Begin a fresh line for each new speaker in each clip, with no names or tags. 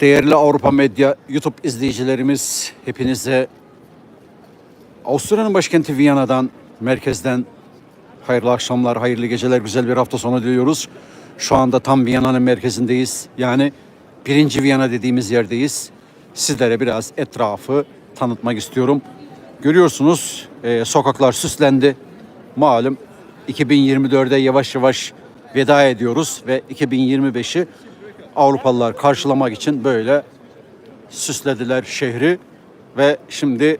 Değerli Avrupa Medya YouTube izleyicilerimiz hepinize Avusturya'nın başkenti Viyana'dan, merkezden hayırlı akşamlar, hayırlı geceler, güzel bir hafta sonu diliyoruz. Şu anda tam Viyana'nın merkezindeyiz. Yani birinci Viyana dediğimiz yerdeyiz. Sizlere biraz etrafı tanıtmak istiyorum. Görüyorsunuz e, sokaklar süslendi. Malum 2024'e yavaş yavaş veda ediyoruz ve 2025'i Avrupalılar karşılamak için böyle süslediler şehri ve şimdi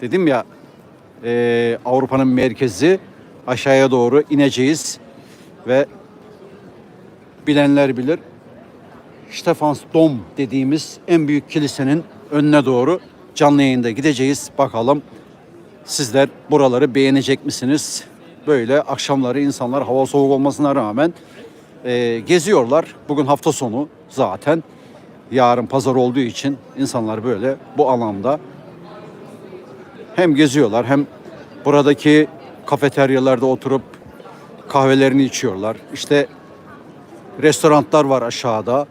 dedim ya e, Avrupa'nın merkezi aşağıya doğru ineceğiz ve bilenler bilir Stefans Dom dediğimiz en büyük kilisenin önüne doğru canlı yayında gideceğiz. Bakalım sizler buraları beğenecek misiniz? Böyle akşamları insanlar hava soğuk olmasına rağmen e, geziyorlar. Bugün hafta sonu zaten. Yarın pazar olduğu için insanlar böyle bu alanda hem geziyorlar hem buradaki kafeteryalarda oturup kahvelerini içiyorlar. İşte restoranlar var aşağıda.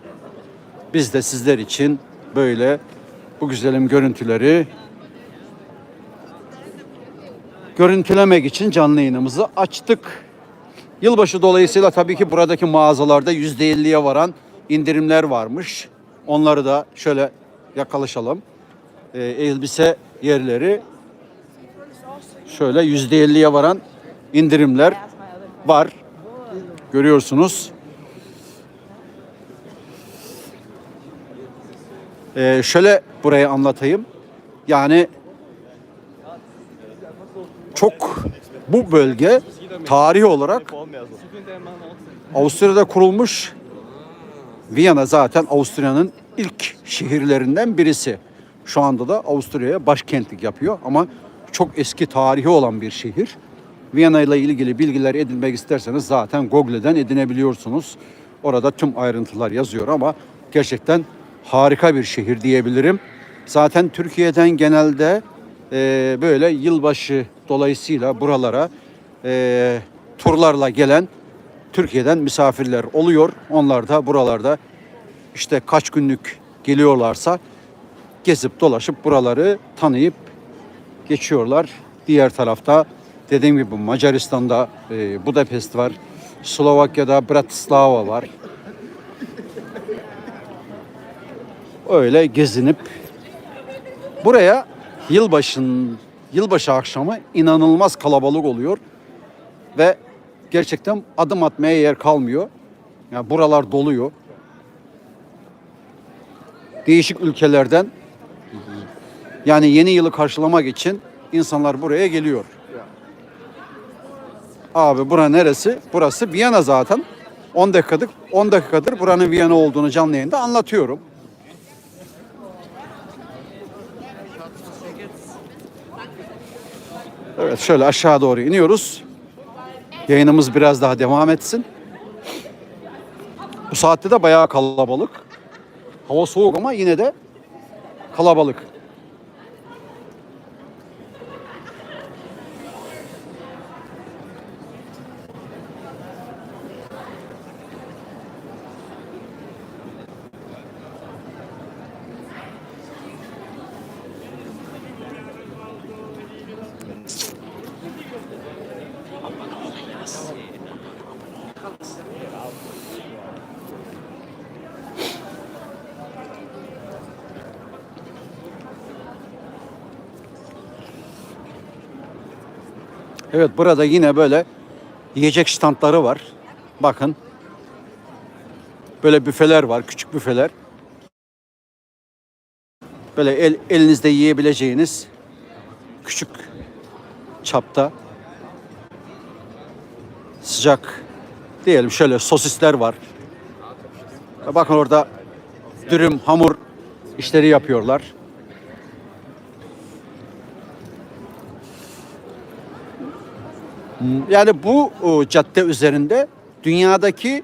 Biz de sizler için böyle bu güzelim görüntüleri görüntülemek için canlı yayınımızı açtık. Yılbaşı dolayısıyla tabii ki buradaki mağazalarda %50'ye varan indirimler varmış. Onları da şöyle yakalaşalım. Ee, elbise yerleri şöyle %50'ye varan indirimler var. Görüyorsunuz. Ee, şöyle burayı anlatayım. Yani çok bu bölge tarihi olarak Avusturya'da kurulmuş. Viyana zaten Avusturya'nın ilk şehirlerinden birisi. Şu anda da Avusturya'ya başkentlik yapıyor ama çok eski tarihi olan bir şehir. Viyana ile ilgili bilgiler edinmek isterseniz zaten Google'den edinebiliyorsunuz. Orada tüm ayrıntılar yazıyor ama gerçekten harika bir şehir diyebilirim. Zaten Türkiye'den genelde e, böyle yılbaşı dolayısıyla buralara e, turlarla gelen Türkiye'den misafirler oluyor. Onlar da buralarda işte kaç günlük geliyorlarsa gezip dolaşıp buraları tanıyıp geçiyorlar. Diğer tarafta dediğim gibi Macaristan'da e, Budapest var. Slovakya'da Bratislava var. Öyle gezinip buraya yılbaşın yılbaşı akşamı inanılmaz kalabalık oluyor ve gerçekten adım atmaya yer kalmıyor. Yani buralar doluyor. Değişik ülkelerden yani yeni yılı karşılamak için insanlar buraya geliyor. Abi bura neresi? Burası Viyana zaten. 10 dakikadır 10 dakikadır buranın Viyana olduğunu canlı yayında anlatıyorum. Evet şöyle aşağı doğru iniyoruz. Yayınımız biraz daha devam etsin. Bu saatte de bayağı kalabalık. Hava soğuk ama yine de kalabalık. Evet burada yine böyle yiyecek standları var. Bakın. Böyle büfeler var, küçük büfeler. Böyle el, elinizde yiyebileceğiniz küçük çapta sıcak diyelim şöyle sosisler var. Bakın orada dürüm, hamur işleri yapıyorlar. Yani bu e, cadde üzerinde dünyadaki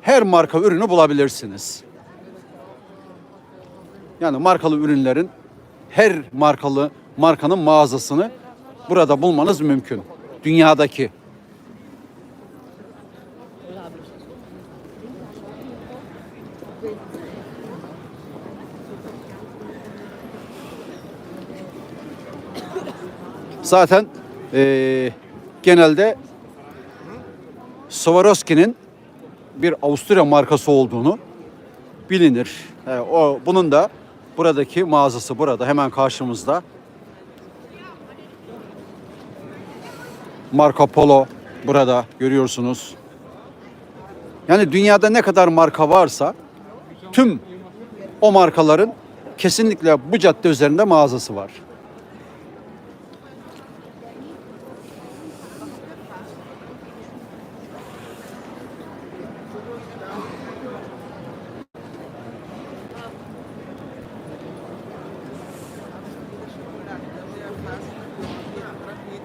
her marka ürünü bulabilirsiniz. Yani markalı ürünlerin her markalı markanın mağazasını burada bulmanız mümkün. Dünyadaki. Zaten e, genelde Swarovski'nin bir Avusturya markası olduğunu bilinir. E, o bunun da buradaki mağazası burada hemen karşımızda. Marco Polo burada görüyorsunuz. Yani dünyada ne kadar marka varsa tüm o markaların kesinlikle bu cadde üzerinde mağazası var.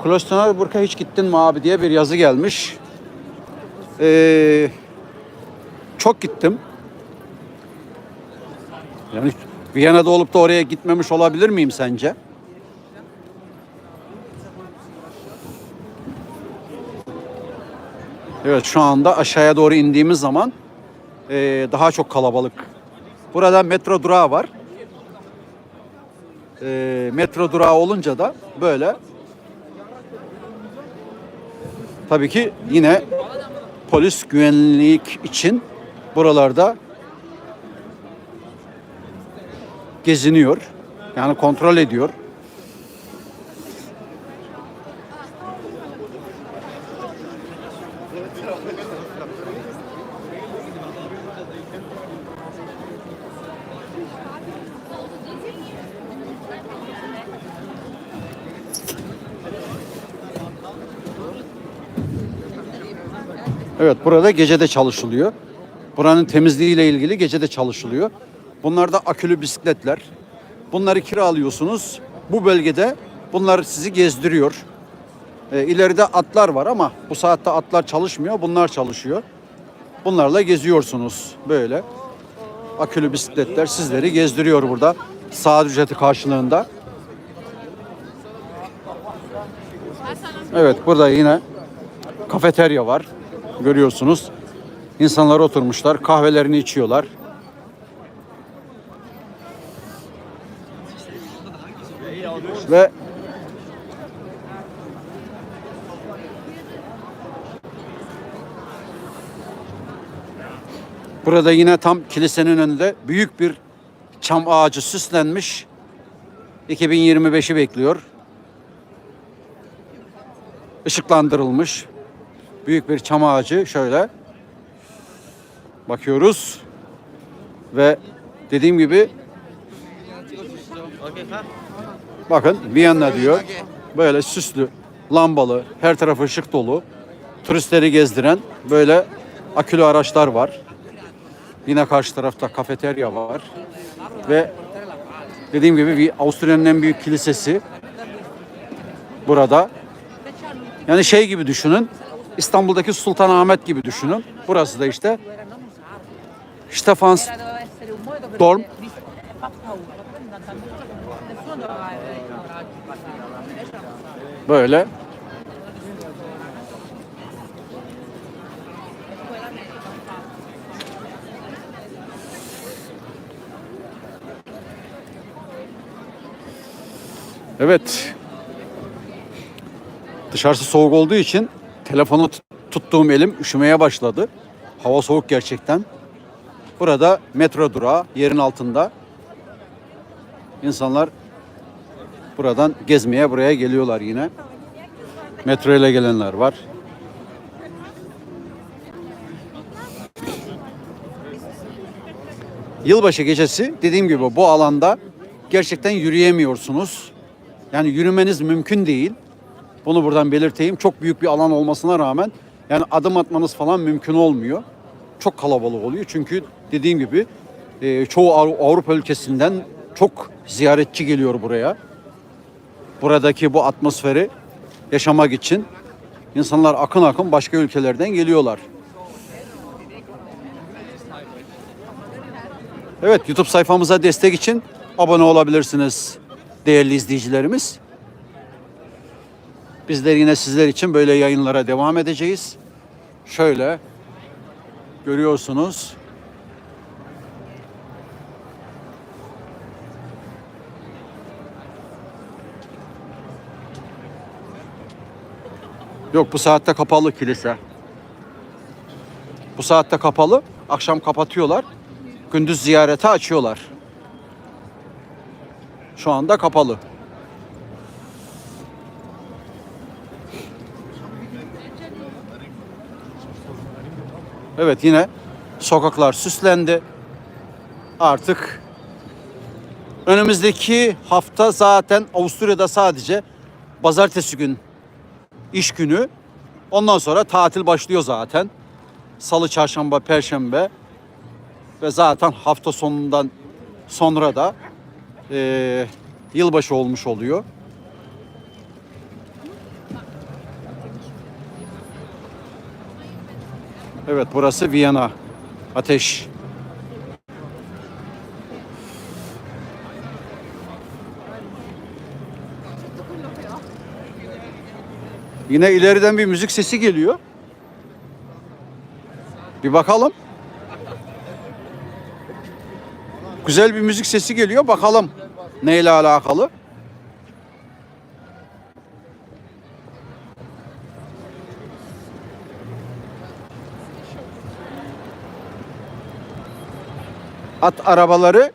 Klosterneuburg'a hiç gittin mi abi diye bir yazı gelmiş. Ee, çok gittim. Yani Viyana'da olup da oraya gitmemiş olabilir miyim sence? Evet şu anda aşağıya doğru indiğimiz zaman ee, daha çok kalabalık. Burada metro durağı var. Ee, metro durağı olunca da böyle Tabii ki yine polis güvenlik için buralarda geziniyor. Yani kontrol ediyor. Evet burada gecede çalışılıyor. Buranın temizliğiyle ilgili gecede çalışılıyor. Bunlar da akülü bisikletler. Bunları kiralıyorsunuz. Bu bölgede bunlar sizi gezdiriyor. E, ileride atlar var ama bu saatte atlar çalışmıyor. Bunlar çalışıyor. Bunlarla geziyorsunuz böyle. Akülü bisikletler sizleri gezdiriyor burada. Saat ücreti karşılığında. Evet burada yine kafeterya var. Görüyorsunuz. İnsanlar oturmuşlar, kahvelerini içiyorlar. Ve Burada yine tam kilisenin önünde büyük bir çam ağacı süslenmiş. 2025'i bekliyor. Işıklandırılmış büyük bir çam ağacı şöyle bakıyoruz. Ve dediğim gibi bakın Viyana diyor. Böyle süslü lambalı her tarafı ışık dolu turistleri gezdiren böyle akülü araçlar var. Yine karşı tarafta kafeterya var. Ve dediğim gibi bir Avusturya'nın en büyük kilisesi burada. Yani şey gibi düşünün İstanbul'daki Sultanahmet gibi düşünün. Burası da işte Stefans Dorm. Böyle. Evet. Dışarısı soğuk olduğu için telefonu tut- tuttuğum elim üşümeye başladı. Hava soğuk gerçekten. Burada metro durağı yerin altında. İnsanlar buradan gezmeye buraya geliyorlar yine. Metro ile gelenler var. Yılbaşı gecesi dediğim gibi bu alanda gerçekten yürüyemiyorsunuz. Yani yürümeniz mümkün değil. Bunu buradan belirteyim. Çok büyük bir alan olmasına rağmen yani adım atmanız falan mümkün olmuyor. Çok kalabalık oluyor çünkü dediğim gibi e, çoğu Avru- Avrupa ülkesinden çok ziyaretçi geliyor buraya. Buradaki bu atmosferi yaşamak için insanlar akın akın başka ülkelerden geliyorlar. Evet YouTube sayfamıza destek için abone olabilirsiniz değerli izleyicilerimiz. Bizler yine sizler için böyle yayınlara devam edeceğiz. Şöyle görüyorsunuz. Yok bu saatte kapalı kilise. Bu saatte kapalı. Akşam kapatıyorlar. Gündüz ziyarete açıyorlar. Şu anda kapalı. Evet yine sokaklar süslendi. Artık önümüzdeki hafta zaten Avusturya'da sadece pazartesi gün iş günü. Ondan sonra tatil başlıyor zaten. Salı, çarşamba, perşembe ve zaten hafta sonundan sonra da eee, yılbaşı olmuş oluyor. Evet burası Viyana. Ateş. Yine ileriden bir müzik sesi geliyor. Bir bakalım. Güzel bir müzik sesi geliyor. Bakalım neyle alakalı. At arabaları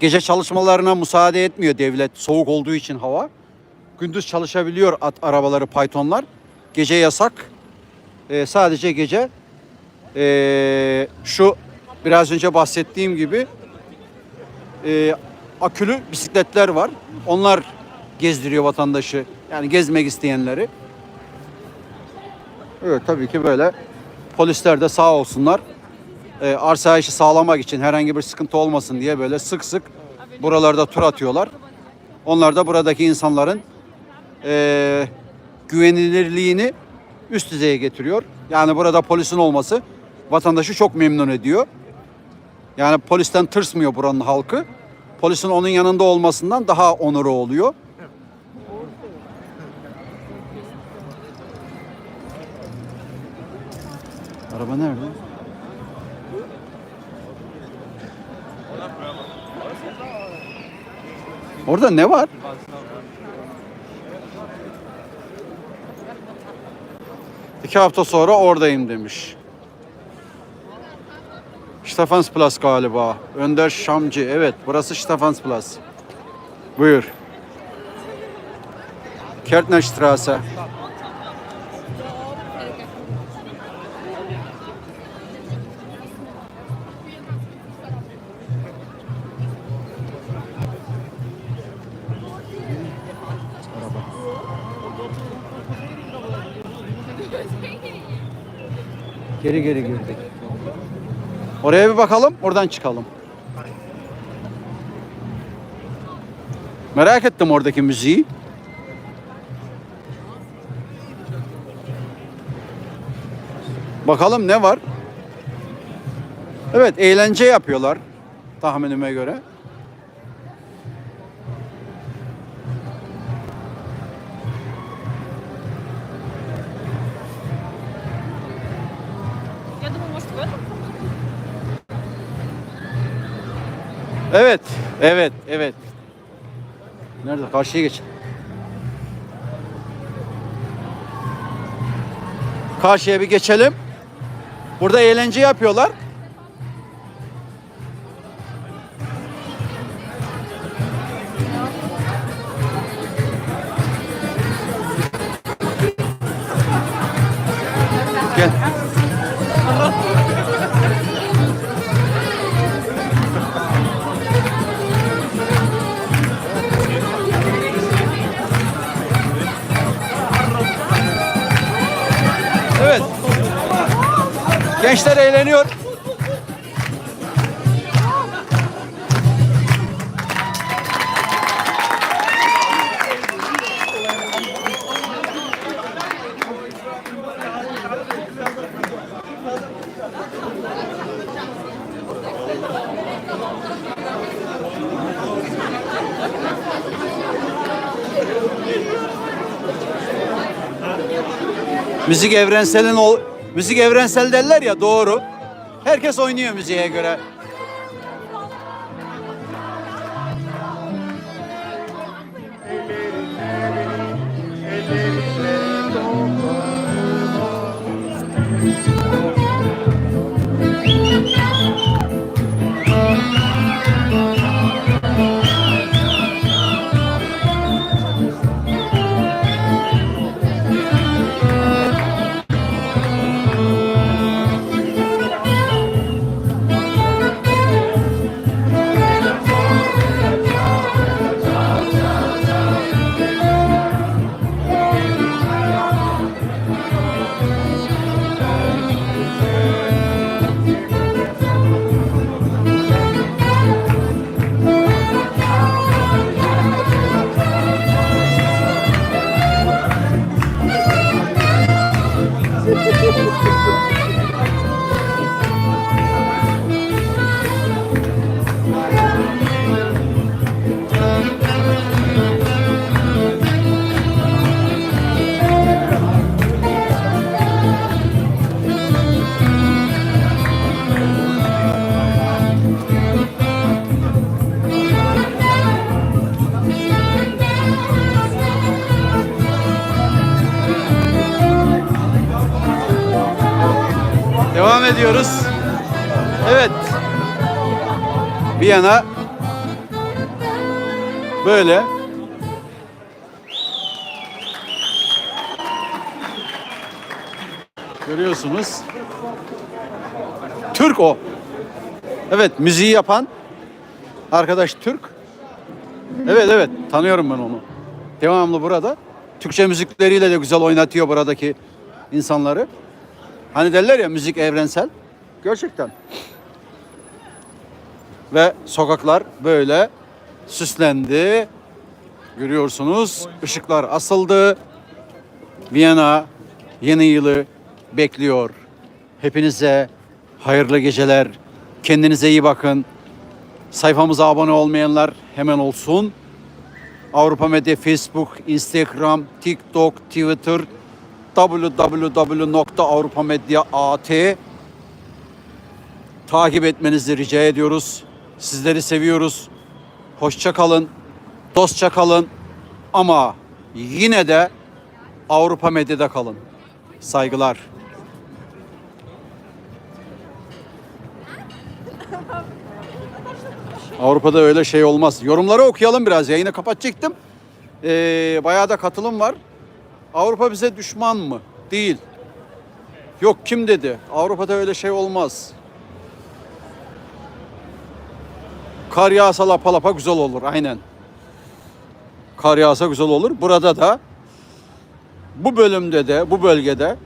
gece çalışmalarına müsaade etmiyor devlet. Soğuk olduğu için hava. Gündüz çalışabiliyor at arabaları Python'lar. Gece yasak. Ee, sadece gece ee, şu biraz önce bahsettiğim gibi ee, akülü bisikletler var. Onlar gezdiriyor vatandaşı. Yani gezmek isteyenleri. Evet tabii ki böyle polisler de sağ olsunlar. E, arsayişi sağlamak için herhangi bir sıkıntı olmasın diye böyle sık sık buralarda tur atıyorlar. Onlar da buradaki insanların e, güvenilirliğini üst düzeye getiriyor. Yani burada polisin olması vatandaşı çok memnun ediyor. Yani polisten tırsmıyor buranın halkı. Polisin onun yanında olmasından daha onuru oluyor. Araba nerede? Orada ne var? İki hafta sonra oradayım demiş. Stefansplatz galiba. Önder Şamcı. Evet burası Stefansplatz. Buyur. Kärntnerstraße. Geri geri girdik. Oraya bir bakalım, oradan çıkalım. Merak ettim oradaki müziği. Bakalım ne var? Evet, eğlence yapıyorlar tahminime göre. Evet, evet, evet. Nerede? Karşıya geç. Karşıya bir geçelim. Burada eğlence yapıyorlar. Gençler eğleniyor. Müzik evrenselin ol müzik evrensel derler ya doğru. Herkes oynuyor müziğe göre. Ediyoruz. Evet. Viyana böyle görüyorsunuz. Türk o. Evet, müziği yapan arkadaş Türk. Evet evet, tanıyorum ben onu. Devamlı burada. Türkçe müzikleriyle de güzel oynatıyor buradaki insanları. Hani derler ya müzik evrensel. Gerçekten. Ve sokaklar böyle süslendi. Görüyorsunuz. Işıklar asıldı. Viyana yeni yılı bekliyor. Hepinize hayırlı geceler. Kendinize iyi bakın. Sayfamıza abone olmayanlar hemen olsun. Avrupa Medya Facebook, Instagram, TikTok, Twitter, www.avrupamedya.at takip etmenizi rica ediyoruz. Sizleri seviyoruz. Hoşça kalın. Dostça kalın. Ama yine de Avrupa Medya'da kalın. Saygılar. Avrupa'da öyle şey olmaz. Yorumları okuyalım biraz. Yayını kapatacaktım. Ee, bayağı da katılım var. Avrupa bize düşman mı? Değil. Yok kim dedi? Avrupa'da öyle şey olmaz. Kar yağsa lapa lapa güzel olur. Aynen. Kar yağsa güzel olur. Burada da bu bölümde de bu bölgede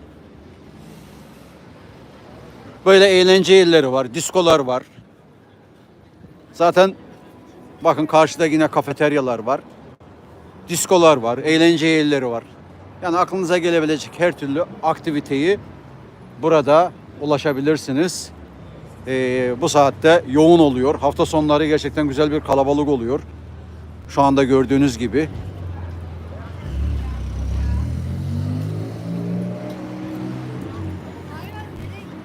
böyle eğlence yerleri var, diskolar var. Zaten bakın karşıda yine kafeteryalar var. Diskolar var, eğlence yerleri var. Yani aklınıza gelebilecek her türlü aktiviteyi burada ulaşabilirsiniz. Ee, bu saatte yoğun oluyor. Hafta sonları gerçekten güzel bir kalabalık oluyor. Şu anda gördüğünüz gibi.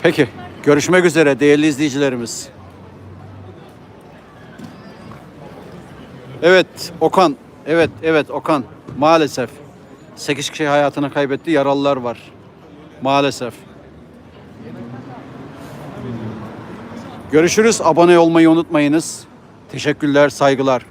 Peki, görüşmek üzere değerli izleyicilerimiz. Evet, Okan. Evet, evet Okan. Maalesef. 8 kişi hayatını kaybetti, yaralılar var. Maalesef. Görüşürüz. Abone olmayı unutmayınız. Teşekkürler, saygılar.